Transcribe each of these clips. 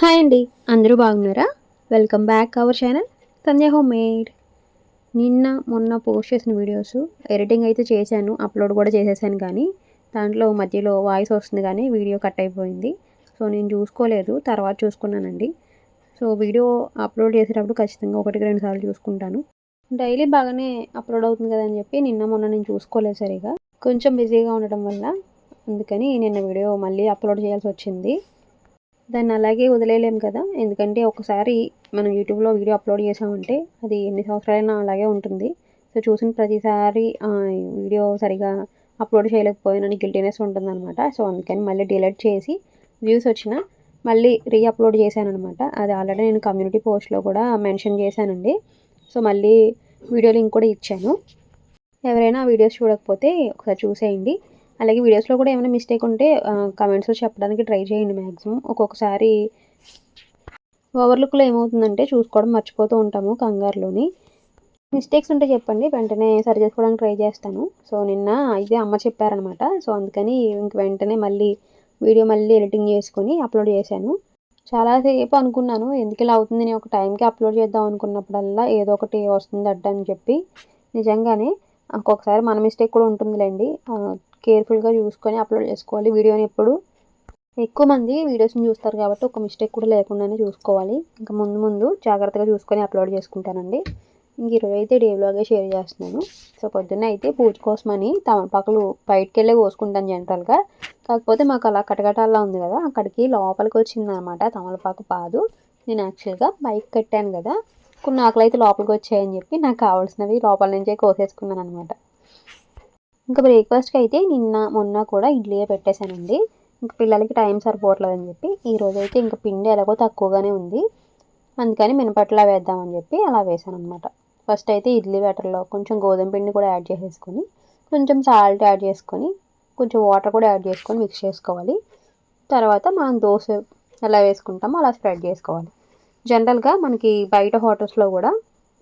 Hi అండి. అందరూ బాగున్నారా? Welcome back our channel Sandhya home made నిన్న మొన్న పోస్ట్ చేసిన వీడియోస్ ఎడిటింగ్ అయితే చేశాను అప్లోడ్ కూడా చేసేసాను కానీ దాంట్లో మధ్యలో వాయిస్ వస్తుంది కానీ వీడియో కట్ అయిపోయింది. సో నేను చూసుకోలేదు తర్వాత చూసుకున్నానండి. సో వీడియో అప్లోడ్ చేసేటప్పుడు ఖచ్చితంగా ఒకటికి రెండు సార్లు చూసుకుంటాను. డైలీ బాగానే అప్లోడ్ అవుతుంది కదా అని చెప్పి నిన్న మొన్న నేను చూసుకోలేదు సరిగా. కొంచెం బిజీగా ఉండటం వల్ల అందుకని నిన్న వీడియో మళ్ళీ అప్లోడ్ చేయాల్సి వచ్చింది. దాన్ని అలాగే వదిలేయలేం కదా? ఎందుకంటే ఒకసారి మనం యూట్యూబ్లో వీడియో అప్లోడ్ చేసామంటే అది ఎన్ని సంవత్సరాలైనా అలాగే ఉంటుంది. సో చూసిన ప్రతిసారి వీడియో సరిగా అప్లోడ్ చేయలేకపోయానని గిల్టీనెస్ ఉంటుందన్నమాట. సో అందుకని మళ్ళీ డిలీట్ చేసి వ్యూస్ వచ్చిన మళ్ళీ రీ అప్లోడ్ చేశాను అనమాట అది ఆల్రెడీ నేను కమ్యూనిటీ పోస్ట్లో కూడా మెన్షన్ చేశానండి. సో మళ్ళీ వీడియో లింక్ కూడా ఇచ్చాను. ఎవరైనా వీడియోస్ చూడకపోతే ఒకసారి చూసేయండి. అలాగే వీడియోస్లో కూడా ఏమైనా మిస్టేక్ ఉంటే కమెంట్స్లో చెప్పడానికి ట్రై చేయండి మ్యాక్సిమం ఒక్కొక్కసారి ఓవర్లుక్లో ఏమవుతుందంటే చూసుకోవడం మర్చిపోతూ ఉంటాము కంగారులోని. మిస్టేక్స్ ఉంటే చెప్పండి వెంటనే సరి చేసుకోవడానికి ట్రై చేస్తాను. సో నిన్న ఇదే అమ్మ చెప్పారనమాట. సో అందుకని ఇంక వెంటనే మళ్ళీ వీడియో మళ్ళీ ఎడిటింగ్ చేసుకొని అప్లోడ్ చేశాను. చాలాసేపు అనుకున్నాను ఎందుకు ఇలా అవుతుంది నేను ఒక టైంకి అప్లోడ్ చేద్దాం అనుకున్నప్పుడల్లా ఏదో ఒకటి వస్తుంది అడ్డ అని చెప్పి. నిజంగానే ఒక్కొక్కసారి మన మిస్టేక్ కూడా ఉంటుందిలేండి. కేర్ఫుల్గా చూసుకొని అప్లోడ్ చేసుకోవాలి. వీడియోని ఎప్పుడు ఎక్కువ మంది వీడియోస్ని చూస్తారు కాబట్టి ఒక మిస్టేక్ కూడా లేకుండానే చూసుకోవాలి. ఇంకా ముందు ముందు జాగ్రత్తగా చూసుకొని అప్లోడ్ చేసుకుంటానండి. ఇంక ఈరోజు అయితే డే వ్లాగే షేర్ చేస్తున్నాను. సో పొద్దున్న అయితే పూజ కోసమని తమలపాకులు బయటకు వెళ్ళే కోసుకుంటాను జనరల్గా కాకపోతే మాకు అలా కటకటాల్లో ఉంది కదా. అక్కడికి లోపలికి వచ్చిందనమాట తమలపాకు పాదు. నేను యాక్చువల్గా బైక్ కట్టాను కదా. కొన్ని ఆకులు అయితే లోపలికి వచ్చాయని చెప్పి నాకు కావాల్సినవి లోపల నుంచే కోసేసుకున్నాను అనమాట ఇంకా బ్రేక్ఫాస్ట్కి అయితే నిన్న మొన్న కూడా ఇడ్లీయే పెట్టేశానండి. ఇంకా పిల్లలకి టైం సరిపోవట్లేదని చెప్పి ఈరోజు అయితే ఇంకా పిండి ఎలాగో తక్కువగానే ఉంది. అందుకని మినపట్లా వేద్దామని చెప్పి అలా వేసాను అనమాట ఫస్ట్ అయితే ఇడ్లీ బ్యాటర్లో కొంచెం గోధుమ పిండి కూడా యాడ్ చేసేసుకొని కొంచెం సాల్ట్ యాడ్ చేసుకొని కొంచెం వాటర్ కూడా యాడ్ చేసుకొని మిక్స్ చేసుకోవాలి. తర్వాత మనం దోశ ఎలా వేసుకుంటామో అలా స్ప్రెడ్ చేసుకోవాలి. జనరల్గా మనకి బయట హోటల్స్లో కూడా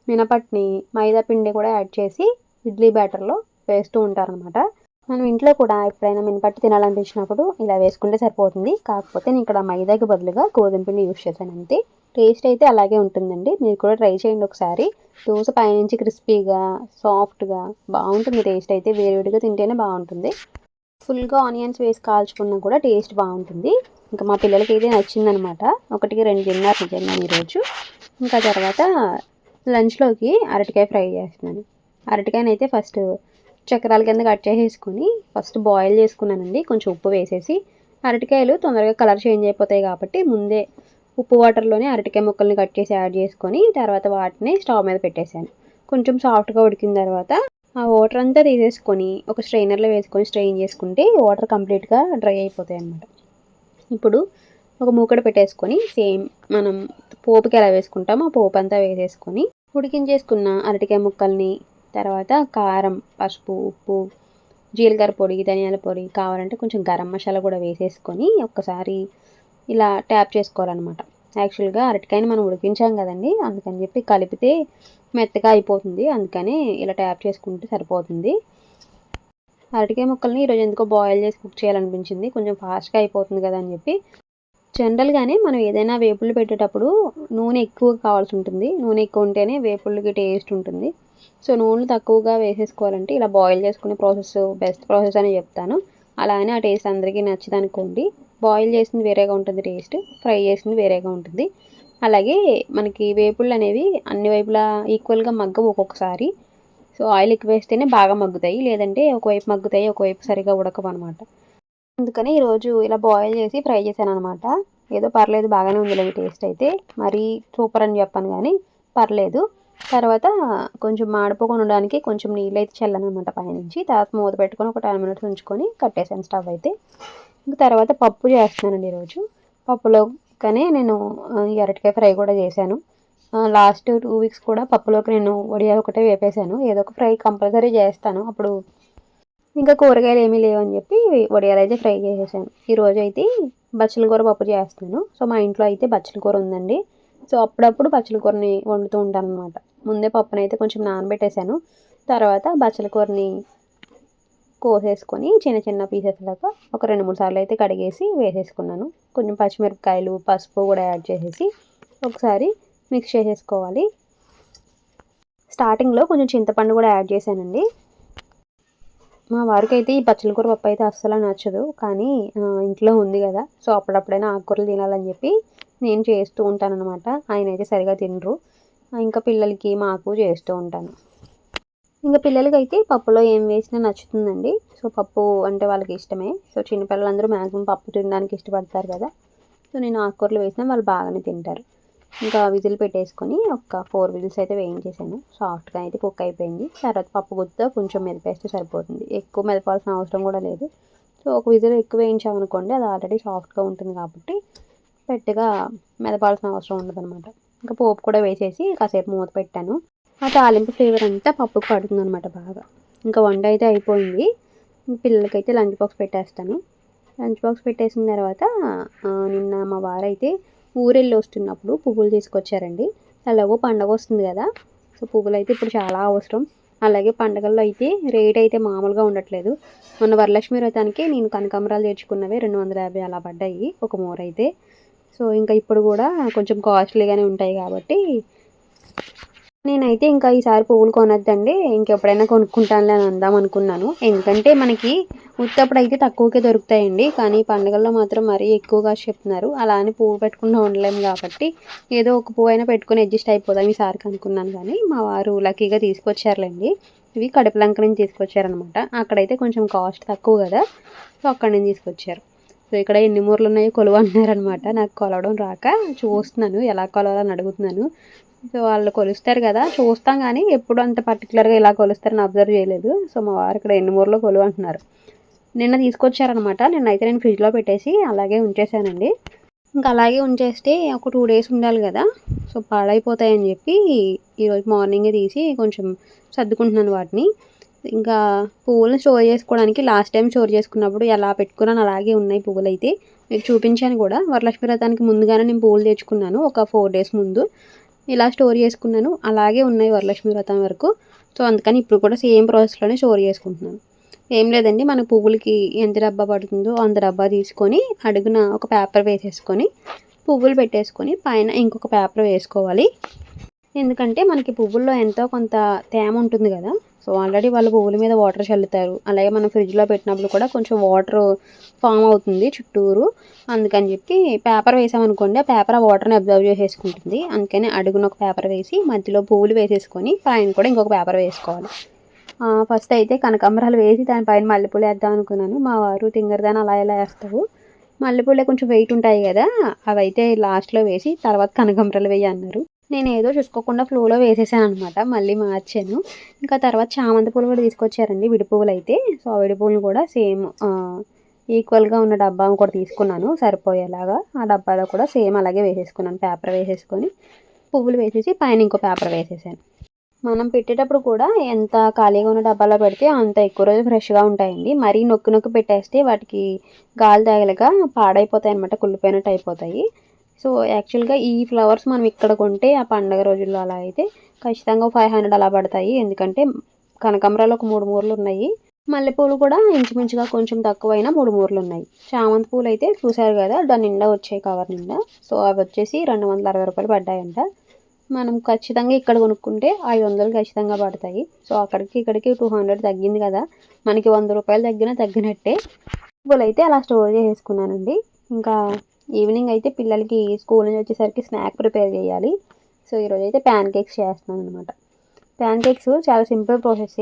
మినపట్ని మైదా పిండి కూడా యాడ్ చేసి ఇడ్లీ బ్యాటర్లో వేస్తూ ఉంటారనమాట మనం ఇంట్లో కూడా ఎప్పుడైనా మినపట్టు తినాలనిపించినప్పుడు ఇలా వేసుకుంటే సరిపోతుంది. కాకపోతే నేను ఇక్కడ మైదాకి బదులుగా గోధుమ పిండి యూస్ చేశాను అంతే. టేస్ట్ అయితే అలాగే ఉంటుందండి. మీరు కూడా ట్రై చేయండి ఒకసారి. దోశ పైనుంచి క్రిస్పీగా సాఫ్ట్గా బాగుంటుంది. టేస్ట్ అయితే వేడివేడిగా తింటేనే బాగుంటుంది. ఫుల్గా ఆనియన్స్ వేసి కాల్చుకున్నా కూడా టేస్ట్ బాగుంటుంది. ఇంకా మా పిల్లలకి అయితే నచ్చిందనమాట ఒకటికి రెండు తిన్నారు నిజంగా ఈరోజు ఇంకా తర్వాత లంచ్లోకి అరటికాయ ఫ్రై చేస్తున్నాను. అరటికాయనైతే ఫస్ట్ చక్రాల కింద కట్ చేసేసుకొని ఫస్ట్ బాయిల్ చేసుకున్నానండి. కొంచెం ఉప్పు వేసేసి అరటికాయలు తొందరగా కలర్ చేంజ్ అయిపోతాయి కాబట్టి ముందే ఉప్పు వాటర్లోనే అరటికాయ ముక్కల్ని కట్ చేసి యాడ్ చేసుకొని తర్వాత వాటిని స్టవ్ మీద పెట్టేశాను. కొంచెం సాఫ్ట్గా ఉడికిన తర్వాత ఆ వాటర్ అంతా తీసేసుకొని ఒక స్ట్రైనర్లో వేసుకొని స్ట్రెయిన్ చేసుకుంటే వాటర్ కంప్లీట్గా డ్రై అయిపోతాయి అన్నమాట. ఇప్పుడు ఒక మూకడ పెట్టేసుకొని సేమ్ మనం పోపుకి ఎలా వేసుకుంటామో ఆ పోపు అంతా వేసేసుకొని ఉడికించేసుకున్న అరటికాయ ముక్కల్ని తర్వాత కారం పసుపు ఉప్పు జీలకర్ర పొడి ధనియాల పొడి కావాలంటే కొంచెం గరం మసాలా కూడా వేసేసుకొని ఒక్కసారి ఇలా ట్యాప్ చేసుకోవాలన్నమాట. యాక్చువల్గా అరటికాయని మనం ఉడికించాం కదండి అందుకని చెప్పి కలిపితే మెత్తగా అయిపోతుంది. అందుకని ఇలా ట్యాప్ చేసుకుంటే సరిపోతుంది. అరటికాయ ముక్కల్ని ఈరోజు ఎందుకో బాయిల్ చేసి కుక్ చేయాలనిపించింది. కొంచెం ఫాస్ట్గా అయిపోతుంది కదా అని చెప్పి. జనరల్గానే మనం ఏదైనా వేపుళ్ళు పెట్టేటప్పుడు నూనె ఎక్కువ కావాల్సి ఉంటుంది. నూనె ఎక్కువ ఉంటేనే వేపుళ్ళకి టేస్ట్ ఉంటుంది. సో నూనె తక్కువగా వేసేసుకోవాలంటే ఇలా బాయిల్ చేసుకునే ప్రాసెస్ బెస్ట్ ప్రాసెస్ అని చెప్తాను. అలానే ఆ టేస్ట్ అందరికీ నచ్చింది అనుకోండి. బాయిల్ చేసింది వేరేగా ఉంటుంది టేస్ట్ ఫ్రై చేసింది వేరేగా ఉంటుంది. అలాగే మనకి వేపుళ్ళు అనేవి అన్ని వైపులా ఈక్వల్గా మగ్గవు ఒక్కొక్కసారి. సో ఆయిల్ ఎక్కువ వేస్తేనే బాగా మగ్గుతాయి. లేదంటే ఒకవైపు మగ్గుతాయి ఒకవైపు సరిగా ఉడకవు అనమాట అందుకని ఈరోజు ఇలా బాయిల్ చేసి ఫ్రై చేశాను అనమాట ఏదో పర్లేదు బాగానే ఉంది టేస్ట్ అయితే. మరీ సూపర్ అని చెప్పాను కానీ పర్లేదు. తర్వాత కొంచెం మాడిపోకుండా ఉండడానికి కొంచెం నీళ్ళు అయితే చల్లాను అనమాట పైనుంచి. తర్వాత మూత పెట్టుకొని ఒక టెన్ మినిట్స్ ఉంచుకొని కట్టేసాను స్టవ్ అయితే. ఇంకా తర్వాత పప్పు చేస్తున్నానండి ఈరోజు. పప్పులో కానీ నేను ఈ అరటికాయ ఫ్రై కూడా చేశాను. లాస్ట్ టూ వీక్స్ కూడా పప్పులోకి నేను వడియాలు ఒకటే వేపేశాను. ఏదో ఒక ఫ్రై కంపల్సరీ చేస్తాను. అప్పుడు ఇంకా కూరగాయలు ఏమీ లేవని చెప్పి వడియాలు అయితే ఫ్రై చేసేసాను. ఈరోజు అయితే బచ్చల కూర పప్పు చేస్తున్నాను. సో మా ఇంట్లో అయితే బచ్చల కూర ఉందండి. సో అప్పుడప్పుడు బచ్చల కూరని వండుతూ ఉంటాను అనమాట ముందే పప్పునైతే కొంచెం నానబెట్టేశాను. తర్వాత బచ్చల కూరని కోసేసుకొని చిన్న చిన్న పీసెస్ లాగా ఒక రెండు మూడు సార్లు అయితే కడిగేసి వేసేసుకున్నాను. కొంచెం పచ్చిమిరపకాయలు పసుపు కూడా యాడ్ చేసేసి ఒకసారి మిక్స్ చేసేసుకోవాలి. స్టార్టింగ్లో కొంచెం చింతపండు కూడా యాడ్ చేశానండి. మా వారికి అయితే ఈ పచ్చల కూర పప్పు అయితే అస్సలు నచ్చదు. కానీ ఇంట్లో ఉంది కదా సో అప్పుడప్పుడైనా ఆకుకూరలు తినాలని చెప్పి నేను చేస్తూ ఉంటాను అనమాట ఆయన అయితే సరిగా తినరు. ఇంకా పిల్లలకి మాకు చేస్తూ ఉంటాను. ఇంకా పిల్లలకి అయితే పప్పులో ఏం వేసినా నచ్చుతుందండి. సో పప్పు అంటే వాళ్ళకి ఇష్టమే. సో చిన్నపిల్లలందరూ మ్యాక్సిమం పప్పు తినడానికి ఇష్టపడతారు కదా. సో నేను ఆకుకూరలు వేసినా వాళ్ళు బాగానే తింటారు. ఇంకా విజిల్ పెట్టేసుకొని ఒక ఫోర్ విజిల్స్ అయితే వేయించేసాను. సాఫ్ట్గా అయితే కుక్ అయిపోయింది. తర్వాత పప్పు గుత్తో కొంచెం మెదిపేస్తే సరిపోతుంది. ఎక్కువ మెదపాల్సిన అవసరం కూడా లేదు. సో ఒక విజిల్ ఎక్కువ వేయించామనుకోండి అది ఆల్రెడీ సాఫ్ట్గా ఉంటుంది కాబట్టి పెట్టగా మెదపాల్సిన అవసరం ఉండదు అనమాట ఇంకా పోపు కూడా వేసేసి కాసేపు మూత పెట్టాను. ఆ తాలింపు ఫ్లేవర్ అంతా పప్పుకు పడుతుంది అనమాట బాగా. ఇంకా వంట అయితే అయిపోయింది. పిల్లలకైతే లంచ్ బాక్స్ పెట్టేస్తాను. లంచ్ బాక్స్ పెట్టేసిన తర్వాత నిన్న మా వారైతే ఊరెళ్ళి వస్తున్నప్పుడు పువ్వులు తీసుకొచ్చారండి. ఎలాగో పండగ వస్తుంది కదా. సో పువ్వులు అయితే ఇప్పుడు చాలా అవసరం. అలాగే పండగల్లో అయితే రేట్ అయితే మామూలుగా ఉండట్లేదు. మొన్న వరలక్ష్మి వ్రతానికి నేను కనకాంబరాలు తెచ్చుకున్నవి రెండు వందల యాభై అలా పడ్డాయి ఒక మూర అయితే సో ఇంకా ఇప్పుడు కూడా కొంచెం కాస్ట్లీగానే ఉంటాయి కాబట్టి నేనైతే ఇంకా ఈసారి పువ్వులు కొనొద్దండి. ఇంకెప్పుడైనా కొనుక్కుంటానులే అని అందాం అనుకున్నాను. ఎందుకంటే మనకి ఉత్తప్పుడు అయితే తక్కువకే దొరుకుతాయండి. కానీ పండుగల్లో మాత్రం మరీ ఎక్కువగా చెప్తున్నారు. అలా అని పువ్వు పెట్టుకుంటూ ఉండలేము కాబట్టి ఏదో ఒక పువ్వు అయినా పెట్టుకుని అడ్జస్ట్ అయిపోదాం ఈసారికి అనుకున్నాను కానీ మా వారు లక్కీగా తీసుకొచ్చారులేండి. ఇవి కడుపులంక నుంచి తీసుకొచ్చారనమాట అక్కడైతే కొంచెం కాస్ట్ తక్కువ కదా. సో అక్కడ నుంచి తీసుకొచ్చారు. సో ఇక్కడ ఎన్ని మూరలు ఉన్నాయో కొలవన్నారనమాట నాకు కొలవడం రాక చూస్తున్నాను ఎలా కొలవాలని అడుగుతున్నాను. సో వాళ్ళు కొలుస్తారు కదా చూస్తాం కానీ ఎప్పుడు అంత పర్టికులర్గా ఇలా కొలుస్తారని అబ్జర్వ్ చేయలేదు. సో మా వారు ఇక్కడ ఎన్ని మూరలో కొలువు అంటున్నారు. నిన్న తీసుకొచ్చారనమాట నిన్నైతే అయితే నేను ఫ్రిడ్జ్లో పెట్టేసి అలాగే ఉంచేసానండి ఇంకా అలాగే ఉంచేస్తే ఒక టూ డేస్ ఉండాలి కదా. సో పాడైపోతాయని చెప్పి ఈరోజు మార్నింగే తీసి కొంచెం సర్దుకుంటున్నాను వాటిని. ఇంకా పువ్వులను స్టోర్ చేసుకోవడానికి లాస్ట్ టైం స్టోర్ చేసుకున్నప్పుడు ఎలా పెట్టుకున్నాను అలాగే ఉన్నాయి పువ్వులు అయితే మీకు చూపించాను కూడా. వరలక్ష్మి వ్రతానికి ముందుగానే నేను పువ్వులు తెచ్చుకున్నాను. ఒక ఫోర్ డేస్ ముందు ఇలా స్టోర్ చేసుకున్నాను. అలాగే ఉన్నాయి వరలక్ష్మి వ్రతం వరకు. సో అందుకని ఇప్పుడు కూడా సేమ్ ప్రాసెస్లోనే స్టోర్ చేసుకుంటున్నాను. ఏం లేదండి మన పువ్వులకి ఎంత డబ్బా పడుతుందో అంత డబ్బా తీసుకొని అడుగున ఒక పేపర్ వేసేసుకొని పువ్వులు పెట్టేసుకొని పైన ఇంకొక పేపర్ వేసుకోవాలి. ఎందుకంటే మనకి పువ్వుల్లో ఎంతో కొంత తేమ ఉంటుంది కదా. సో ఆల్రెడీ వాళ్ళు పువ్వుల మీద వాటర్ చల్లుతారు. అలాగే మనం ఫ్రిడ్జ్లో పెట్టినప్పుడు కూడా కొంచెం వాటర్ ఫామ్ అవుతుంది చుట్టూరు. అందుకని చెప్పి పేపర్ వేసామనుకోండి ఆ పేపర్ ఆ వాటర్ని అబ్జర్వ్ చేసేసుకుంటుంది. అందుకని అడుగున ఒక పేపర్ వేసి మధ్యలో పువ్వులు వేసేసుకొని పైన కూడా ఇంకొక పేపర్ వేసుకోవాలి. ఫస్ట్ అయితే కనకాంబరాలు వేసి దానిపైన మల్లెపూలు వేద్దాం అనుకున్నాను. మా వారు తింగరదాని అలా ఎలా వేస్తావు? మల్లెపూలే కొంచెం వెయిట్ ఉంటాయి కదా అవైతే లాస్ట్లో వేసి తర్వాత కనకాంబరాలు వేయి అన్నారు. నేను ఏదో చూసుకోకుండా ఫ్లోలో వేసేసాను అనమాట మళ్ళీ మార్చాను. ఇంకా తర్వాత చామంతి పూలు కూడా తీసుకొచ్చారండి విడి పువ్వులు అయితే. సో ఆ విడి పువ్వులు కూడా సేమ్ ఈక్వల్గా ఉన్న డబ్బా కూడా తీసుకున్నాను సరిపోయేలాగా. ఆ డబ్బాలో కూడా సేమ్ అలాగే వేసేసుకున్నాను పేపర్ వేసేసుకొని. పువ్వులు వేసేసి పైన ఇంకో పేపర్ వేసేసాను. మనం పెట్టేటప్పుడు కూడా ఎంత ఖాళీగా ఉన్న డబ్బాలో పెడితే అంత ఎక్కువ రోజులు ఫ్రెష్గా ఉంటాయండి. మరీ నొక్కి నొక్కి పెట్టేస్తే వాటికి గాలి తగలగా పాడైపోతాయి అనమాట కుళ్ళిపోయినట్టు అయిపోతాయి. సో యాక్చువల్గా ఈ ఫ్లవర్స్ మనం ఇక్కడ కొంటే ఆ పండగ రోజుల్లో అలా అయితే ఖచ్చితంగా ఫైవ్ హండ్రెడ్ అలా పడతాయి. ఎందుకంటే కనకాంబరాలు ఒక మూడు మూరలు ఉన్నాయి. మల్లెపూలు కూడా ఇంచుమించుగా కొంచెం తక్కువైనా మూడు మూరలు ఉన్నాయి. చామంతి పూలు అయితే చూసారు కదా దాని నిండా వచ్చాయి కవర్ నిండా. సో అవి వచ్చేసి రెండు వందల అరవై రూపాయలు పడ్డాయంట. మనం ఖచ్చితంగా ఇక్కడ కొనుక్కుంటే ఐదు వందలు ఖచ్చితంగా పడతాయి. సో అక్కడికి ఇక్కడికి టూ హండ్రెడ్ తగ్గింది కదా. మనకి వంద రూపాయలు తగ్గినా తగ్గినట్టే. పూలు అయితే అలా స్టోర్ చేసుకున్నానండి ఇంకా ఈవినింగ్ అయితే పిల్లలకి స్కూల్ నుంచి వచ్చేసరికి స్నాక్ ప్రిపేర్ చేయాలి. సో ఈరోజు అయితే ప్యాన్ కేక్స్ చేస్తున్నాను అనమాట ప్యాన్ కేక్స్ చాలా సింపుల్ ప్రాసెస్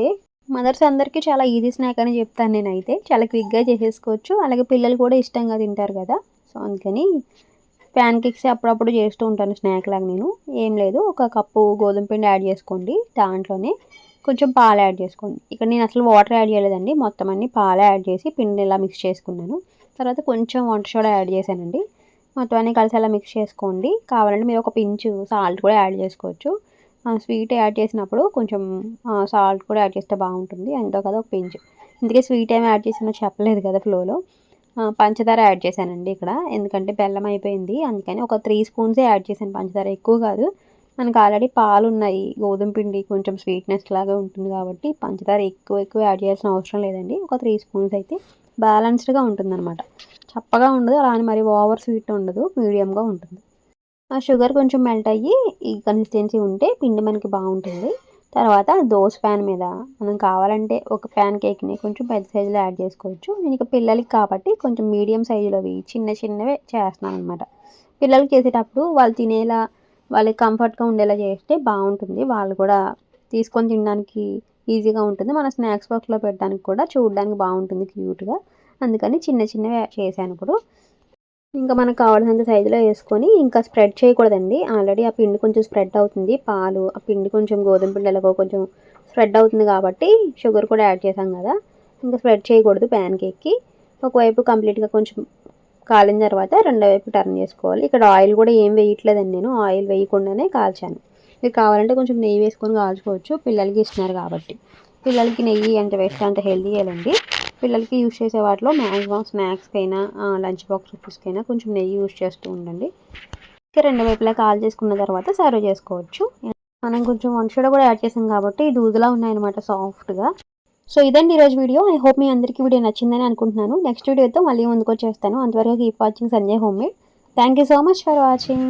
మదర్స్ అందరికీ చాలా ఈజీ స్నాక్ అని చెప్తాను నేనైతే. చాలా క్విక్గా చేసేసుకోవచ్చు. అలాగే పిల్లలు కూడా ఇష్టంగా తింటారు కదా. సో అందుకని ప్యాన్ కేక్స్ అప్పుడప్పుడు చేస్తూ ఉంటాను స్నాక్ లాగా నేను. ఏం లేదు. ఒక కప్పు గోధుమ పిండి యాడ్ చేసుకోండి దాంట్లోనే. కొంచెం పాలు యాడ్ చేసుకోండి. ఇక్కడ నేను అసలు వాటర్ యాడ్ చేయలేదండి. మొత్తం అన్ని పాలు యాడ్ చేసి పిండి ఇలా మిక్స్ చేసుకున్నాను. తర్వాత కొంచెం వంట సోడా యాడ్ చేశానండి. మొత్తం అన్నీ కలిసి అలా మిక్స్ చేసుకోండి. కావాలంటే మీరు ఒక పించు సాల్ట్ కూడా యాడ్ చేసుకోవచ్చు. స్వీట్ యాడ్ చేసినప్పుడు కొంచెం సాల్ట్ కూడా యాడ్ చేస్తే బాగుంటుంది. ఎంతో కదా ఒక పించు. ఇందుకే స్వీట్ ఏమి యాడ్ చేసినా చెప్పలేదు కదా ఫ్లోలో. పంచదార యాడ్ చేశానండి ఇక్కడ. ఎందుకంటే బెల్లం అయిపోయింది. అందుకని ఒక త్రీ స్పూన్సే యాడ్ చేశాను. పంచదార ఎక్కువ కాదు. మనకు ఆల్రెడీ పాలు ఉన్నాయి గోధుమ పిండి కొంచెం స్వీట్నెస్ లాగా ఉంటుంది కాబట్టి పంచదార ఎక్కువ ఎక్కువ యాడ్ చేయాల్సిన అవసరం లేదండి. ఒక త్రీ స్పూన్స్ అయితే బ్యాలెన్స్డ్గా ఉంటుందన్నమాట. చప్పగా ఉండదు అలా అని మరి ఓవర్ స్వీట్ ఉండదు మీడియంగా ఉంటుంది. ఆ షుగర్ కొంచెం మెల్ట్ అయ్యి ఈ కన్సిస్టెన్సీ ఉంటే పిండి మనకి బాగుంటుంది. తర్వాత దోశ ప్యాన్ మీద మనం కావాలంటే ఒక ప్యాన్ కేక్ని కొంచెం పెద్ద సైజులో యాడ్ చేసుకోవచ్చు. నేను ఇక పిల్లలకి కాబట్టి కొంచెం మీడియం సైజులోవి చిన్న చిన్నవే చేస్తున్నాను అనమాట పిల్లలకి చేసేటప్పుడు వాళ్ళు తినేలా వాళ్ళకి కంఫర్ట్గా ఉండేలా చేస్తే బాగుంటుంది. వాళ్ళు కూడా తీసుకొని తినడానికి ఈజీగా ఉంటుంది. మన స్నాక్స్ బాక్స్లో పెట్టడానికి కూడా చూడడానికి బాగుంటుంది క్యూట్గా. అందుకని చిన్న చిన్నవి చేశాను ఇప్పుడు. ఇంకా మనకు కావాల్సినంత సైజులో వేసుకొని ఇంకా స్ప్రెడ్ చేయకూడదండి. ఆల్రెడీ ఆ పిండి కొంచెం స్ప్రెడ్ అవుతుంది. పాలు ఆ పిండి కొంచెం గోధుమ పిండి ఎలాగో కొంచెం స్ప్రెడ్ అవుతుంది కాబట్టి షుగర్ కూడా యాడ్ చేసాం కదా. ఇంకా స్ప్రెడ్ చేయకూడదు ప్యాన్ కేక్కి ఒకవైపు కంప్లీట్గా కొంచెం కాలిన తర్వాత రెండో వైపు టర్న్ చేసుకోవాలి. ఇక్కడ ఆయిల్ కూడా ఏం వేయట్లేదండి నేను. ఆయిల్ వేయకుండానే కాల్చాను. మీరు కావాలంటే కొంచెం నెయ్యి వేసుకొని కాల్చుకోవచ్చు. పిల్లలకి ఇస్తున్నారు కాబట్టి. పిల్లలకి నెయ్యి అంటే వేస్ట్ అంత హెల్దీ అండి పిల్లలకి యూజ్ చేసే వాటిలో మ్యాక్సిమం స్నాక్స్కైనా లంచ్ బాక్స్ అయినా కొంచెం నెయ్యి యూజ్ చేస్తూ ఉండండి. ఇంకా రెండు వైపులా కాల్ చేసుకున్న తర్వాత సర్వ్ చేసుకోవచ్చు. మనం కొంచెం వంట కూడా యాడ్ చేసాం కాబట్టి దూదులా ఉన్నాయన్నమాట సాఫ్ట్గా సో ఇదండి ఈరోజు వీడియో ఐ హోప్ మీ అందరికీ వీడియో నచ్చిందని అనుకుంటున్నాను. నెక్స్ట్ వీడియోతో మళ్ళీ ముందుకు వచ్చేస్తాను అంతవరకు keep watching Sanjay home made thank you so much for watching